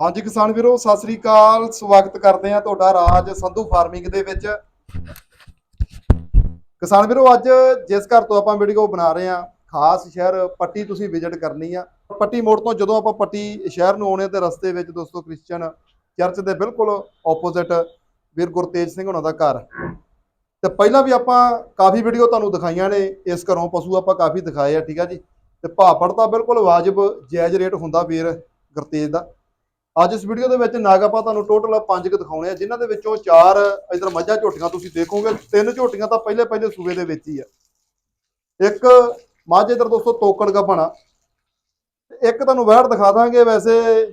ਹਾਂਜੀ ਕਿਸਾਨ ਵੀਰੋ, ਸਤਿ ਸ੍ਰੀ ਅਕਾਲ। ਸਵਾਗਤ ਕਰਦੇ ਆ ਤੁਹਾਡਾ ਰਾਜ ਸੰਧੂ ਫਾਰਮਿੰਗ ਦੇ ਵਿੱਚ। ਕਿਸਾਨ ਵੀਰੋ, ਅੱਜ ਜਿਸ ਘਰ ਤੋਂ ਆਪਾਂ ਵੀਡੀਓ ਬਣਾ ਰਹੇ ਆ ਖਾਸ ਸ਼ਹਿਰ ਪੱਟੀ ਤੁਸੀਂ ਵਿਜ਼ਿਟ ਕਰਨੀ ਆ। ਪੱਟੀ ਮੋੜ ਤੋਂ ਜਦੋਂ ਆਪਾਂ ਪੱਟੀ ਸ਼ਹਿਰ ਨੂੰ ਆਉਣੇ ਤੇ ਰਸਤੇ ਵਿੱਚ ਦੋਸਤੋ ਕ੍ਰਿਸਚੀਅਨ ਚਰਚ ਦੇ ਬਿਲਕੁਲ ਆਪੋਜ਼ਿਟ ਵੀਰ ਗੁਰਤੇਜ ਸਿੰਘ ਉਹਨਾਂ ਦਾ ਘਰ। ਤੇ ਪਹਿਲਾਂ ਵੀ ਆਪਾਂ ਕਾਫੀ ਵੀਡੀਓ ਤੁਹਾਨੂੰ ਦਿਖਾਈਆਂ ਨੇ, ਇਸ ਘਰੋਂ ਪਸ਼ੂ ਆਪਾਂ ਕਾਫੀ ਦਿਖਾਏ ਆ, ਠੀਕ ਆ ਜੀ। ਤੇ ਭਾਪੜ ਤਾਂ ਬਿਲਕੁਲ ਵਾਜਬ, ਜਾਇਜ਼ ਰੇਟ ਹੁੰਦਾ ਵੀਰ ਗੁਰਤੇਜ ਦਾ। ਅੱਜ ਇਸ ਵੀਡੀਓ ਦੇ ਵਿੱਚ ਨਾਗ ਤੁਹਾਨੂੰ ਟੋਟਲ ਪੰਜ ਕੁ ਦਿਖਾਉਣੇ ਆ, ਜਿਨ੍ਹਾਂ ਦੇ ਵਿੱਚੋਂ ਚਾਰ ਇਧਰ ਮੱਝਾਂ ਝੋਟੀਆਂ ਤੁਸੀਂ ਦੇਖੋਗੇ, ਤਿੰਨ ਝੋਟੀਆਂ ਤਾਂ ਪਹਿਲੇ ਪਹਿਲੇ ਸੂਬੇ ਦੇ ਵਿੱਚ ਹੀ ਆ। ਇੱਕ ਮੱਝ ਇਧਰ ਦੋਸਤੋ ਤੋਕੜ ਗੱਬਣ ਆ। ਇੱਕ ਤੁਹਾਨੂੰ ਵਹਿੜ ਦਿਖਾ ਦਾਂਗੇ, ਵੈਸੇ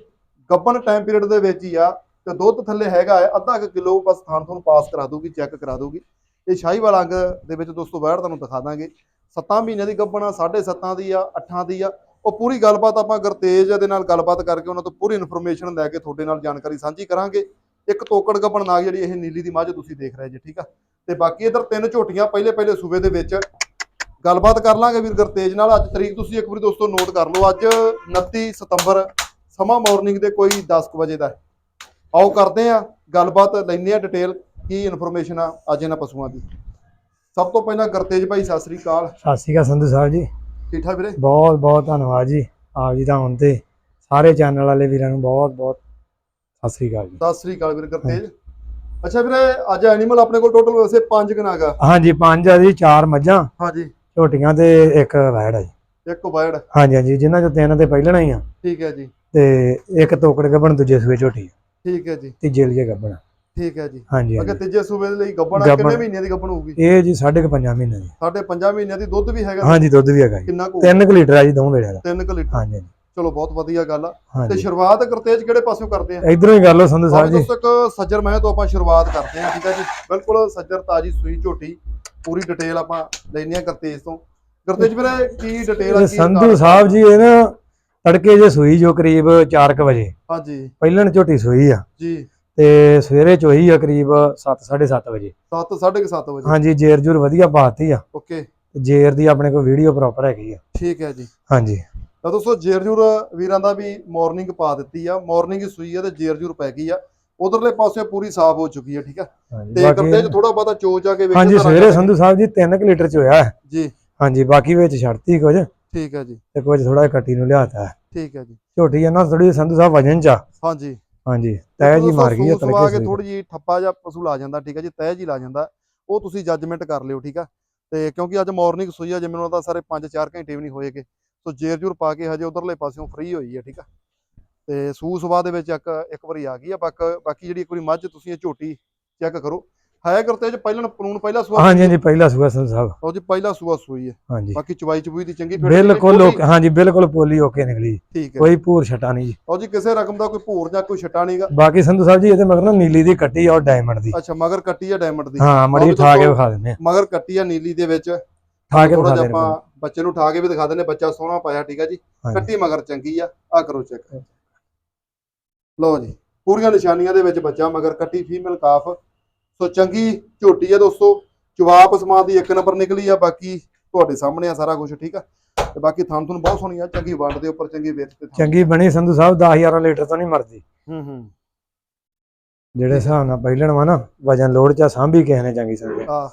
ਗੱਬਣ ਟਾਈਮ ਪੀਰੀਅਡ ਦੇ ਵਿੱਚ ਹੀ ਆ, ਤੇ ਦੁੱਧ ਥੱਲੇ ਹੈਗਾ ਹੈ, ਅੱਧਾ ਕੁ ਕਿਲੋ ਬਸ ਥਾਣ ਤੁਹਾਨੂੰ ਪਾਸ ਕਰਾ ਦੂਗੀ ਚੈੱਕ ਕਰਾ ਦੂਗੀ ਇਹ ਸ਼ਾਹੀ ਵਾਲਾ ਅੰਗ ਦੇ ਵਿੱਚ ਦੋਸਤੋ ਵਹਿੜ ਤੁਹਾਨੂੰ ਦਿਖਾ ਦਾਂਗੇ। 7 ਮਹੀਨਿਆਂ ਦੀ ਗੱਬਣ ਆ 7.5 ਦੀ ਆ 8 ਦੀ ਆ ਉਹ ਪੂਰੀ ਗੱਲਬਾਤ ਆਪਾਂ ਗੁਰਤੇਜ ਦੇ ਨਾਲ ਗੱਲਬਾਤ ਕਰਕੇ ਉਹਨਾਂ ਤੋਂ ਪੂਰੀ ਇਨਫੋਰਮੇਸ਼ਨ ਲੈ ਕੇ ਤੁਹਾਡੇ ਨਾਲ ਜਾਣਕਾਰੀ ਸਾਂਝੀ ਕਰਾਂਗੇ। ਇੱਕ ਤੋਕੜ ਗੱਬਣ ਨਾਗ ਜਿਹੜੀ ਇਹ ਨੀਲੀ ਦੀ ਮੱਝ ਤੁਸੀਂ ਦੇਖ ਰਹੇ ਜੀ, ਠੀਕ ਆ? ਤੇ ਬਾਕੀ ਇਧਰ ਤਿੰਨ ਝੋਟੀਆਂ ਪਹਿਲੇ ਪਹਿਲੇ ਸੂਬੇ ਦੇ ਵਿੱਚ ਗੱਲਬਾਤ ਕਰ ਲਾਂਗੇ ਵੀਰ ਗੁਰਤੇਜ ਨਾਲ। ਅੱਜ ਤਰੀਕ ਤੁਸੀਂ ਇੱਕ ਵਾਰੀ ਦੋਸਤੋ ਨੋਟ ਕਰ ਲਓ, ਅੱਜ 29 ਸਤੰਬਰ ਸਮਾਂ ਮਾਰਨਿੰਗ ਦੇ ਕੋਈ 10 ਕੁ ਵਜੇ ਦਾ ਆਓ ਕਰਦੇ ਆ ਗੱਲਬਾਤ, ਲੈਂਦੇ ਆ ਡਿਟੇਲ ਕੀ ਇਨਫੋਰਮੇਸ਼ਨ ਆ ਅੱਜ ਇਹਨਾਂ ਪਸ਼ੂਆਂ ਦੀ। ਸਭ ਤੋਂ ਪਹਿਲਾਂ ਗੁਰਤੇਜ ਭਾਈ, ਸਤਿ ਸ੍ਰੀ ਅਕਾਲ। ਸਤਿ ਸ਼੍ਰੀ ਅਕਾਲ ਸੰਧੂ ਸਾਹਿਬ ਜੀ। ਠੀਕ ਠਾਕ ਵੀਰੇ? ਬਹੁਤ ਬਹੁਤ ਧੰਨਵਾਦ ਜੀ। ਆਪ ਜੀ ਦਾ ਹੁਣ ਤੇ ਸਾਰੇ ਚੈਨਲ ਵਾਲੇ ਵੀਰਾਂ ਨੂੰ ਬਹੁਤ ਬਹੁਤ ਸਤਿ ਸ਼੍ਰੀ ਅਕਾਲ ਜੀ। ਸਤਿ ਸ੍ਰੀ ਅਕਾਲ ਵੀਰ ਅੱਛਾ ਵੀਰੇ ਅੱਜ ਐਨੀਮਲ ਆਪਣੇ ਕੋਲ ਟੋਟਲ ਵੈਸੇ ਪੰਜ ਕਨਾਗਾ ਹਾਂਜੀ ਪੰਜ ਆ ਜੀ ਚਾਰ ਮੱਝਾਂ ਹਾਂਜੀ। ਝੋਟੀਆਂ ਤੇ ਇੱਕ ਵੈੜ ਆ ਜੀ। ਇੱਕ ਵਾਇੜ ਹਾਂਜੀ ਹਾਂਜੀ ਜਿਨ੍ਹਾਂ ਚੋਂ ਤਿੰਨ ਤੇ ਪਹਿਲਣਾ ਹੀ ਆ। ਠੀਕ ਹੈ ਜੀ। ਤੇ ਇੱਕ ਤੋਕੜ ਗੱਬਣ ਦੂਜੇ ਸੂਏ ਝੋਟੀ ਆ, ਠੀਕ ਹੈ ਜੀ। ਤੀਜੇ ਲਈ ਗੱਬਣ ਠੀਕ ਹੈ ਜੀ। ਹਾਂਜੀ ਅਗੇ ਹਾਂਜੀ। ਤੀਜੇ ਸੂਬੇ ਦੇ ਲਈ ਗੱਬਣ। ਕਿੰਨੇ ਮਹੀਨਿਆਂ ਦੀ ਗੱਬਣ ਹੋਊਗੀ? ਇਹ ਜੀ ਸਾਢੇ ਕੁ ਪੰਜਾਂ ਮਹੀਨੇ ਦੀ। ਸਾਡੇ 5 ਮਹੀਨਿਆਂ ਦੀ ਦੁੱਧ ਵੀ ਹੈਗਾ। ਹਾਂਜੀ ਦੁੱਧ ਵੀ ਹੈਗਾ ਕਿੰਨਾ ਕੁ 3 ਲੀਟਰ ਆ ਜੀ ਦੋ ਵੇਲੇ ਦਾ 3 ਲੀਟਰ। ਹਾਂਜੀ ਚਲੋ ਬਹੁਤ ਵਧੀਆ ਗੱਲ ਆ। ਤੇ ਸ਼ੁਰੂਆਤ ਗੁਰਤੇਜ ਕਿਹੜੇ ਪਾਸਿਓਂ ਕਰਦੇ ਆ? ਇਧਰੋਂ ਹੀ ਗੱਲ ਸੰਧੂ ਸਾਹਿਬ ਜੀ। ਦੋਸਤੋ ਸੱਜਰ ਮਹਿ ਤੋਂ ਆਪਾਂ ਸ਼ੁਰੂਆਤ ਕਰਦੇ ਹਾਂ ਠੀਕ ਹੈ ਜੀ? ਬਿਲਕੁਲ ਸੱਜਰ ਤਾਜੀ ਸੂਈ ਝੋਟੀ ਪੂਰੀ ਡਿਟੇਲ ਆਪਾਂ ਲੈਣੀ ਆ ਗੁਰਤੇਜ ਤੋਂ। ਗੁਰਤੇਜ ਵੀਰੇ ਕੀ ਡਿਟੇਲ ਆ ਕੀ ਸੰਧੂ? ਸਾਹਿਬ ਜੀ ਇਹ ਨਾ ਤੜਕੇ ਜੇ ਸੂਈ ਜੋ ਕਰੀਬ 4 ਵਜੇ। ਹਾਂਜੀ। ਪਹਿਲਣ ਝੋਟੀ ਸੂਈ ਆ। ਜੀ। ਤੇ ਸਵੇਰੇ ਚੋਈ ਆ ਕਰੀਬ 7 7:30 ਵਜੇ। 7 7:30 ਵਜੇ? ਹਾਂਜੀ ਜੇਰ ਜੂਰ ਵਧੀਆ ਪਾਤੀ ਆ। ਓਕੇ। ਜੇਰ ਦੀ ਆਪਣੇ ਕੋਲ ਵੀਡੀਓ ਪ੍ਰੋਪਰ ਹੈਗੀ ਆ। ਠੀਕ ਹੈ ਜੀ। ਹਾਂਜੀ। ਤਾਂ ਦੋਸਤੋ ਜੇਰਜੂਰ ਵੀਰਾਂ ਦਾ ਵੀ ਮਾਰਨਿੰਗ ਪਾ ਦਿੱਤੀ ਆ। ਮਾਰਨਿੰਗ ਹੀ ਸੂਈ ਆ ਤੇ ਜੇਰਜੂਰ ਪੈ ਗਈ ਆ। ਉਧਰਲੇ ਪਾਸੇ ਪੂਰੀ ਸਾਫ਼ ਹੋ ਚੁੱਕੀ ਆ ਠੀਕ ਆ? ਹਾਂਜੀ ਤੇ ਗੁਰਤੇਜ ਥੋੜਾ ਬਹੁਤਾ ਚੋਚ ਆ ਕੇ ਵੇਖੋ ਹਾਂਜੀ ਸਵੇਰੇ ਸੰਧੂ ਸਾਹਿਬ ਜੀ 3 ਲੀਟਰ ਚ ਹੋਇਆ ਹੈ। ਜੀ। ਹਾਂਜੀ ਬਾਕੀ ਵਿੱਚ ਛੱਡਤੀ ਕੁਝ। ਠੀਕ ਹੈ ਜੀ। ਤੇ ਕੁਝ ਥੋੜਾ ਕੱਟੀ ਨੂੰ ਲਿਆਤਾ ਹੈ। ਠੀਕ ਹੈ ਜੀ। ਝੋਟੀ ਆ ਨਾ ਥੋੜੀ ਸੰਧੂ ਸਾਹਿਬ ਵਜਨ ਚ ਆ। ਹਾਂਜੀ। ਹਾਂਜੀ ਤੈ ਜੀ ਮਾਰ ਗਈ ਆ ਵਾ ਕੇ ਤਲਕੇ ਥੋੜੀ ਜੀ ਠੱਪਾ ਜਾਂ ਪਸ਼ੂ ਲਾ ਜਾਂਦਾ ਠੀਕ ਹੈ ਜੀ ਤਹਿ ਜੀ ਲਾ ਜਾਂਦਾ ਉਹ ਤੁਸੀਂ ਜੱਜਮੈਂਟ ਕਰ ਲਿਓ ਠੀਕ ਆ। ਤੇ ਕਿਉਂਕਿ ਅੱਜ ਮਾਰਨਿੰਗ ਸੂਈ ਆ ਜੇ ਮੈਨੂੰ ਲੱਗਦਾ ਸਾਰੇ 5-4 ਘੰਟੇ ਵੀ ਨਹੀਂ ਹੋਏਗੇ ਸੋ ਜੇਰ ਜੂਰ ਪਾ ਕੇ ਹਜੇ ਉਧਰਲੇ ਪਾਸਿਓਂ ਫ੍ਰੀ ਹੋਈ ਆ ਠੀਕ ਆ। ਤੇ ਸੂ ਸਵਾ ਦੇ ਵਿੱਚ ਇੱਕ ਇੱਕ ਵਾਰੀ ਆ ਗਈ ਆ ਬਾਕੀ ਬਾਕੀ ਜਿਹੜੀ ਇੱਕ ਵਾਰੀ ਮੱਝ ਤੁਸੀਂ ਇਹ ਝੋਟੀ ਚੈੱਕ ਕਰੋ ਹੈ ਕਰਤੇ ਜੇ ਪਹਿਲਾਂ ਪਲੂਣ ਪਹਿਲਾ ਸੂਆ ਹਾਂਜੀ ਹਾਂਜੀ ਪਹਿਲਾ ਸੂਆ ਸੰਧੂ ਸਾਹਿਬ ਉਹ ਜੀ ਪਹਿਲਾ ਸੂਆ ਸੂਈ ਹੈ। ਹਾਂਜੀ। ਬਾਕੀ ਚਵਾਈ ਚਬੂਈ ਦੀ ਚੰਗੀ ਫਿੱਟ ਬਿਲਕੁਲ ਹਾਂਜੀ ਬਿਲਕੁਲ ਪੋਲੀ ਓਕੇ ਨਿਕਲੀ। ਠੀਕ ਹੈ। ਕੋਈ ਭੂਰ ਛਟਾ ਨਹੀਂ ਜੀ। ਉਹ ਜੀ ਕਿਸੇ ਰਕਮ ਦਾ ਕੋਈ ਭੂਰ ਜਾਂ ਕੋਈ ਛਟਾ ਨਹੀਂਗਾ। ਬਾਕੀ ਸੰਧੂ ਸਾਹਿਬ ਜੀ ਇਹਦੇ ਮਗਰ ਨਾ ਨੀਲੀ ਦੀ ਕੱਟੀ ਆ ਔਰ ਡਾਇਮੰਡ ਦੀ। ਅੱਛਾ ਮਗਰ ਕੱਟੀ ਆ ਡਾਇਮੰਡ ਦੀ। ਹਾਂ ਮੜੀ ਠਾ ਕੇ ਵਿਖਾ ਦਿੰਦੇ ਆ ਮਗਰ ਕੱਟੀ ਆ ਨੀਲੀ ਦੇ ਵਿੱਚ। ਠਾ ਕੇ ਵਿਖਾ ਦਿੰਦੇ ਆਪਾਂ ਬੱਚੇ ਨੂੰ ਠਾ ਕੇ ਵੀ ਦਿਖਾ ਦਿੰਦੇ ਬੱਚਾ ਸੋਹਣਾ ਪਾਇਆ ਠੀਕ ਹੈ ਜੀ। ਕੱਟੀ ਮਗਰ ਚੰਗੀ ਆ ਆ ਕਰੋ ਚੈੱਕ। ਲਓ ਜੀ ਪੂਰੀਆਂ ਨਿਸ਼ਾਨੀਆਂ ਦੇ ਵਿੱਚ ਬੱਚਾ ਮਗਰ ਕੱਟੀ ਫੀਮੇਲ ਕਾਫ। ਸੋ ਚੰਗੀ ਝੋਟੀ ਆ ਦੋਸਤੋ। ਜਵਾਬ ਸਮਾਨ ਦੀ ਇੱਕ ਨੰਬਰ ਨਿਕਲੀ ਆ ਬਾਕੀ ਤੁਹਾਡੇ ਸਾਹਮਣੇ ਆ ਸਾਰਾ ਕੁਝ ਠੀਕ ਆ? ਤੇ ਬਾਕੀ ਥਣ ਤੁਹਾਨੂੰ ਬਹੁਤ ਸੋਹਣੀ ਆ ਚੰਗੀ ਵੰਡ ਦੇ ਉੱਪਰ ਚੰਗੀ ਵੇਚ ਤੇ। ਚੰਗੀ ਬਣੀ ਸੰਧੂ ਸਾਹਿਬ 10000 ਲੀਟਰ ਤੋਂ ਨਹੀਂ ਮਰਦੀ। ਹੂੰ ਹੂੰ। ਜਿਹੜੇ ਹਿਸਾਬ ਨਾਲ ਪਹਿਲਣ ਵਾ ਨਾ ਵਜਨ ਲੋਡ ਚ ਸਾਂਭੀ ਕਿਸੇ ਨੇ ਚੰਗੀ ਸਮਝੀ ਆ